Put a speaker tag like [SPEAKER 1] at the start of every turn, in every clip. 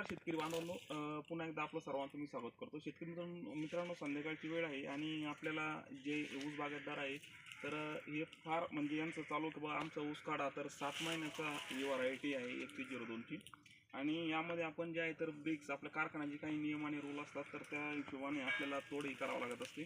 [SPEAKER 1] नमस्कार शेतकरी बांधवांनो. पुन्हा एकदा आपलं सर्वांचं मी स्वागत करतो. शेतकरी मित्रांनो मित्रांनो संध्याकाळची वेळ आहे आणि आपल्याला जे ऊस बागायतदार आहे तर हे फार म्हणजे यांचं चालू की बा आमचा ऊस काढा तर सात महिन्याचा ही व्हरायटी आहे एक ते झिरो दोनची. आणि यामध्ये आपण जे आहे तर ब्रिक्स आपल्या कारखान्याचे काही नियम आणि रूल असतात तर त्या हिशोबाने आपल्याला तोडही करावं लागत असते.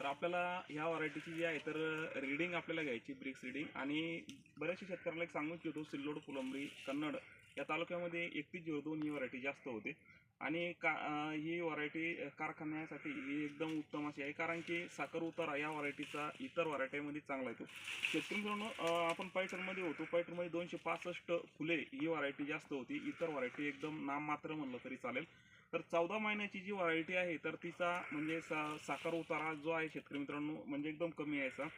[SPEAKER 1] तर आपल्याला ह्या व्हरायटीची जी आहे तर रिडिंग आपल्याला घ्यायची ब्रिक्स रिडिंग आणि बऱ्याचशा शेतकऱ्याला एक सांगू इच्छितो सिल्लोड फुलंब्री कन्नड. या तालुक्यामध्ये एकतीस झिरो दोन ही व्हरायटी जास्त होते. आणि का ही व्हरायटी कारखान्यासाठी ही एकदम उत्तम अशी आहे. कारण की साखर उतारा या व्हरायटीचा इतर व्हरायटीमध्ये चांगला येतो. शेतकरी मित्रांनो आपण पैठणमध्ये होतो. पैठणमध्ये दोनशे पासष्ट फुले ही व्हरायटी जास्त होती. इतर व्हरायटी एकदम नाममात्र म्हणलं तरी चालेल. तर चौदा महिन्याची जी व्हरायटी आहे तर तिचा म्हणजे सा साखर उतारा जो आहे शेतकरी मित्रांनो म्हणजे एकदम कमी यायचा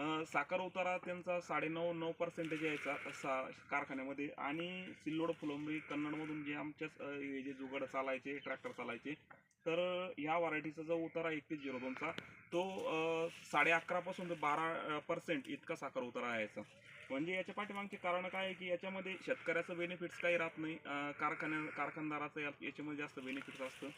[SPEAKER 1] साखर उतारा त्यांचा साडेनऊ नऊ पर्सेंटेज यायचा सा कारखान्यामध्ये. आणि सिल्लोड फुलंबरी कन्नडमधून जे आमच्याच हे जे जुगाड चालायचे ट्रॅक्टर चालायचे तर ह्या व्हरायटीचा जो उतारा एकतीस झिरो दोनचा तो साडे अकरापासून ते बारा पर्सेंट इतका साखर उतारा यायचा. म्हणजे याच्या पाठीमागचे कारण काय आहे की याच्यामध्ये शेतकऱ्याचं बेनिफिट्स काही राहत नाही. कारखान्या कारखानदाराचं या- याच्यामध्ये जास्त बेनिफिट्स असतं.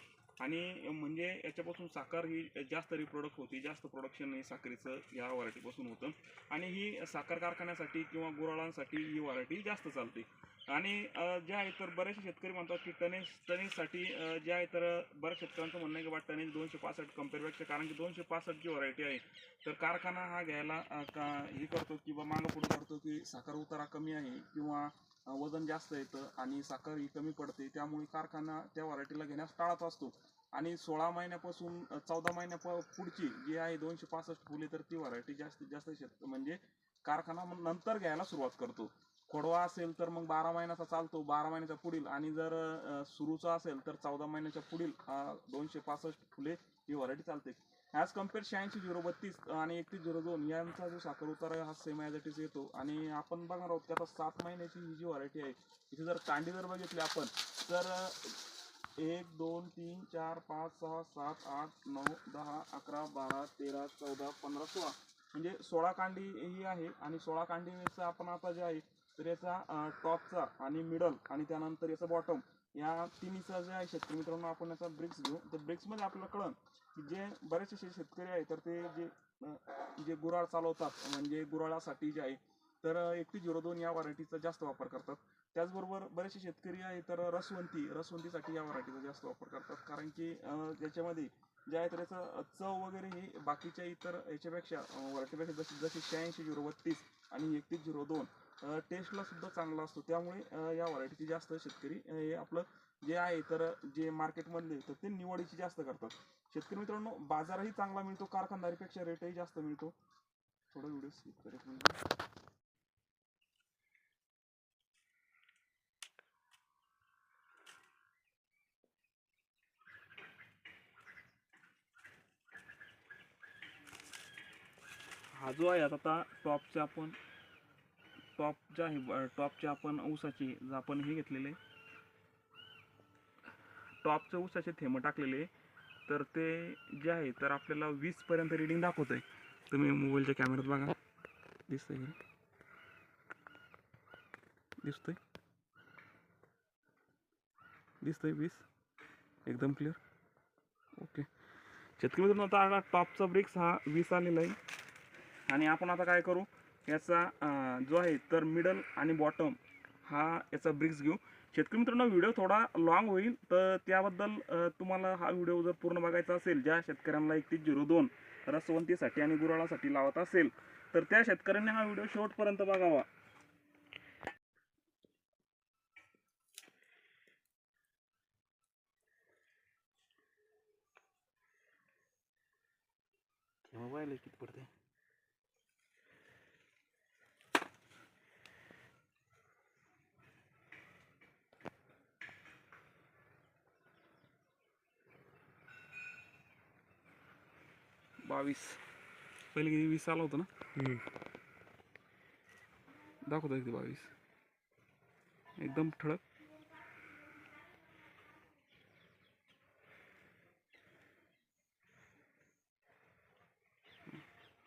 [SPEAKER 1] आणि म्हणजे याच्यापासून साखर ही जास्त रिप्रोडक्ट होती जास्त प्रोडक्शन हे साखरेचं या व्हरायटीपासून होतं. आणि ही साखर कारखान्यासाठी किंवा गुराळांसाठी ही व्हरायटी जास्त चालते. आणि ज्या जे आहे तर बरेचसे शेतकरी म्हणतात की टनेज टनेजसाठी जे आहे तर बऱ्याच शेतकऱ्यांचं म्हणणं आहे की बा टनेज दोनशे पासष्ट कम्पेअरपेक्षा कारण की दोनशे पासष्ट जी व्हरायटी आहे तर कारखाना हा घ्यायला का हे करतो की बा मागं पुढे करतो की साखर उतारा कमी आहे किंवा वजन जास्त येतं आणि साखर ही कमी पडते. त्यामुळे कारखाना त्या व्हरायटीला घेण्यास टाळत असतो. आणि सोळा महिन्यापासून चौदा महिन्या पुढची जी आहे दोनशे पासष्ट फुले तर ती व्हरायटी जास्तीत जास्त शेत म्हणजे कारखाना मग नंतर घ्यायला सुरुवात करतो. खोडवा असेल तर मग बारा महिन्याचा चालतो बारा महिन्याच्या पुढील. आणि जर सुरूचा असेल तर चौदा महिन्याच्या पुढील दोनशे पासष्ट फुले ही व्हरायटी चालते. ॲज कंपेअर शहाऐंशी झिरो बत्तीस आणि एकतीस झिरो दोन यांचा जो साखर उतारा आहे हा सेम ॲज इट इज येतो. आणि आपण बघणार आहोत की आता सात महिन्याची ही जी व्हरायटी आहे इथे जर कांडी जर बघितली आपण तर एक दोन तीन चार पाच सहा सात आठ नऊ दहा अकरा बारा तेरा चौदा पंधरा सोळा. म्हणजे सोळा कांडी ही आहे आणि सोळा कांडीचा आपण आता जे आहे तर याचा टॉपचा आणि मिडल आणि त्यानंतर याचा बॉटम या तिन्हीचा जे आहे शेतकरी मित्रांनो आपण याचा ब्रिक्स घेऊ. तर ब्रिक्समध्ये आपल्याला कळण की जे बरेचसे शेतकरी आहे तर ते जे जे गुराळ चालवतात म्हणजे गुराळासाठी जे आहे तर एकटी झिरो दोन या व्हरायटीचा जास्त वापर करतात. त्याचबरोबर बरेचसे शेतकरी आहे तर रसवंती रसवंतीसाठी या व्हरायटीचा जास्त वापर करतात. कारण की अं, त्याच्यामध्ये जे आहे तर याचं चव वगैरे ही बाकीच्या इतर याच्यापेक्षा व्हरायटीपेक्षा जशी जशी शहाऐंशी झिरो बत्तीस आणि एकतीस झिरो दोन टेस्टला सुद्धा चांगला असतो. त्यामुळे या व्हरायटीची जास्त शेतकरी हे आपलं जे आहे तर जे मार्केटमधले तर ते निवडीची जास्त करतात. शेतकरी मित्रांनो बाजारही चांगला मिळतो. कारखानदारीपेक्षा रेटही जास्त मिळतो. थोडं व्हिडिओ स्किप करत म्हणजे हा जो आहे आता टॉपचा आपण टॉप जे आहे टॉपचे आपण ऊसाचे जे आपण हे घेतलेले टॉपचे ऊसाचे थेंब टाकलेले तर ते जे आहे तर आपल्याला वीसपर्यंत रिडिंग दाखवत आहे तुम्ही मोबाईलच्या कॅमेऱ्यात बघा. दिसतंय का? दिसतंय? दिसतंय वीस? एकदम क्लिअर ओके शेतकरी मित्रांनो आता टॉपचा ब्रिक्स हा वीस आलेला आहे. आणि आपण आता काय करू? याचा जो आहे तर मिडल आणि बॉटम हा याचा ब्रिक्स घेऊ. शेतकरी मित्रांनो व्हिडिओ थोडा लॉंग होईल तर त्याबद्दल तुम्हाला हा व्हिडिओ जर पूर्ण बघायचा असेल ज्या शेतकऱ्यांना एकतीस झिरो दोन रसवंतीसाठी आणि गुराळासाठी लावत असेल तर त्या शेतकऱ्यांनी हा व्हिडिओ शेवटपर्यंत बघावा. मोबाईल किती पडते बावीस. पहिले किती वीस आला होता ना? दाखवता किती बावीस. एकदम ठळक.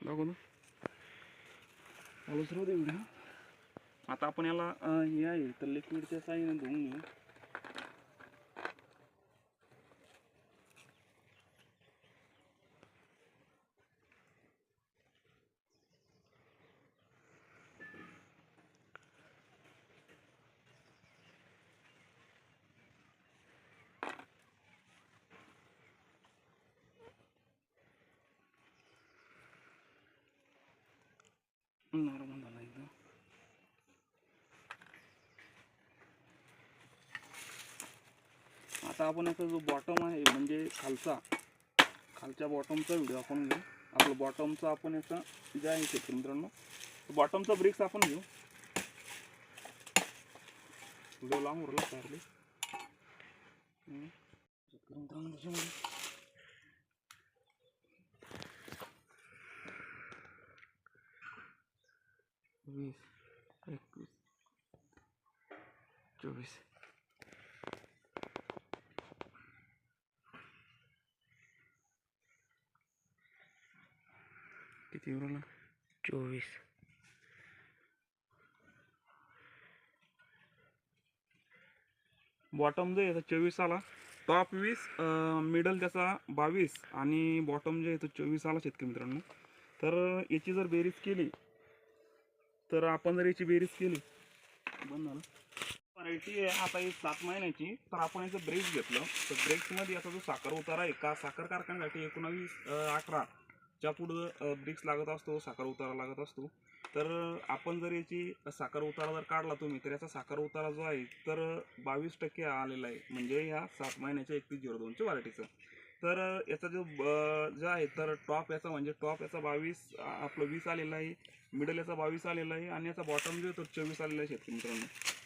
[SPEAKER 1] दाखव ना. आता आपण याला हे आहे तर लिक्विडच्या साईने धुवून घेऊ. नॉर्मल झाला एकदम आता आपण याचा जो बॉटम आहे म्हणजे खालचा खालच्या बॉटमचा व्हिडिओ आपण घेऊ. आपलं बॉटमचा आपण याचा जे आहे शेतकरी मित्रांनो. बॉटमचा ब्रिक्स आपण घेऊ. व्हिडिओ लांब उरला शेतकरी मित्रांनो त्याच्यामध्ये वीस एकवीस चोवीस किती उरला चोवीस बॉटम जो आहे तो चोवीस आला. टॉप वीस मिडल त्याचा बावीस आणि बॉटम जे आहे तो चोवीस आला शेतकरी मित्रांनो. तर याची जर बेरीज केली तर आपण जर याची बेरीज केली. बंद झालं. व्हरायटी आहे आता ही सात महिन्याची. तर आपण याचं ब्रेक्स घेतलं. तर ब्रेक्समध्ये याचा जो साखर उतारा आहे का साखर कारखान्यासाठी एकोणावीस अकरा च्या पुढं ब्रिक्स लागत असतो साखर उतारा लागत असतो. तर आपण जर याची साखर उतारा जर काढला तुम्ही तर याचा साखर उतारा जो आहे तर बावीस टक्के आलेला आहे. म्हणजे ह्या सात महिन्याच्या एकतीस झिरो दोनच्या व्हरायटीचं तर याचा जो ब- जो आहे तर टॉप याचा म्हणजे टॉप याचा बावीस आपलं वीस आलेला आहे. मिडल याचा बावीस आलेला आहे आणि याचा बॉटम जो आहे तो चोवीस आलेला आहे शेतकरी मित्रांनो.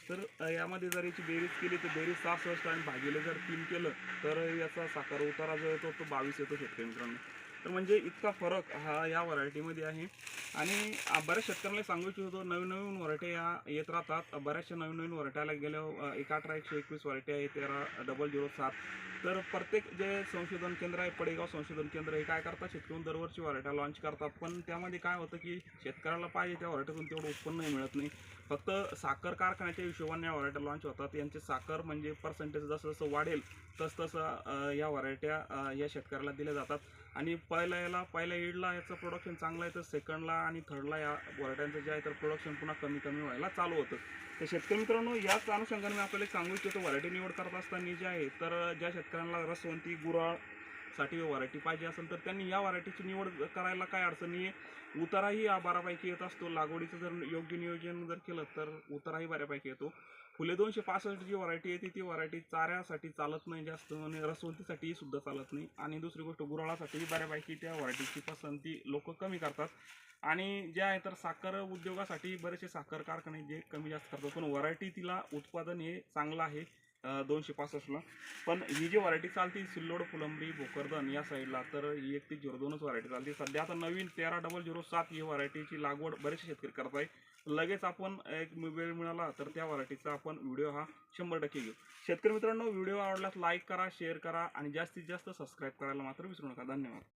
[SPEAKER 1] तर यामध्ये जर याची बेरीज केली तर बेरीज सहासष्ट आणि भागीले जर तीन केलं तर याचा साखर उतारा जो येतो तो बावीस येतो शेतकरी मित्रांनो. तर म्हणजे इतका फरक हा या व्हरायटीमध्ये आहे. आणि बऱ्याच शेतकऱ्यांना सांगू इच्छितो नवीन नवीन व्हरायटी या येत राहतात. बऱ्याचशा नवीन नवीन व्हरायट्याला गेल्या एका एक अठरा एकशे एकवीस व्हरायटी आहे तेरा डबल झिरो सात. तर प्रत्येक जे संशोधन केंद्र आहे पडेगाव संशोधन केंद्र हे काय करतात? शेतकरी दरवर्षी व्हरायट्या लॉन्च करतात. पण त्यामध्ये काय होतं की शेतकऱ्याला पाहिजे त्या व्हरायटीतून तेवढं उत्पन्न मिळत नाही. फक्त साखर कारखान्याच्या हिशोबाने या व्हरायट्या लॉन्च होतात. यांचे साखर म्हणजे पर्सेंटेज जसं जसं वाढेल तस तसं या व्हरायट्या या शेतकऱ्याला दिल्या जातात. आणि पहिल्या याला पहिल्या ईडला याचं प्रोडक्शन चांगलं आहे तर सेकंडला आणि थर्डला या व्हरायट्यांचं जे आहे तर प्रोडक्शन पुन्हा कमी कमी व्हायला चालू होतं. तर शेतकरी मित्रांनो याच अनुषंगाने मी आपल्याला सांगू इच्छितो व्हरायटी निवड करत असताना जे आहे तर ज्या शेतकऱ्यांना रसवंती गुराळ साठी व्हरायटी पाहिजे असेल तर त्यांनी या व्हरायटीची निवड करायला काय अडचणी आहे उताराही हा बऱ्यापैकी येत असतो. लागवडीचं जर योग्य नियोजन जर केलं तर उताराही बऱ्यापैकी येतो. फुले दोनशे पासष्ट जी व्हरायटी येते ती व्हरायटी चाऱ्यासाठी चालत नाही जास्त आणि रसवंतीसाठी सुद्धा चालत नाही. आणि दुसरी गोष्ट गुराळासाठी बऱ्यापैकी त्या व्हरायटीची पसंती लोक कमी करतात. आणि जे आहे तर साखर उद्योगासाठी बरेचसे साखर कारखाने जे कमी जास्त करतात. पण व्हरायटी तिला उत्पादन हे चांगलं आहे. दोनशे पासष्टला. पण ही जी व्हरायटी चालते सिल्लोड फुलंबरी भोकरदन या साईडला तर ही एकतीस झिरो दोनच व्हरायटी चालते. सध्या आता नवीन तेरा डबल झिरो सात ही व्हरायटीची लागवड बरेचसे शेतकरी करत आहे लगेच आपण एक वेळ मिळाला तर त्या व्हरायटीचा आपण व्हिडिओ हा शंभर टक्के घेऊ. शेतकरी मित्रांनो व्हिडिओ आवडल्यास लाईक करा शेअर करा आणि जास्तीत जास्त सबस्क्राईब करायला मात्र विसरू नका. धन्यवाद.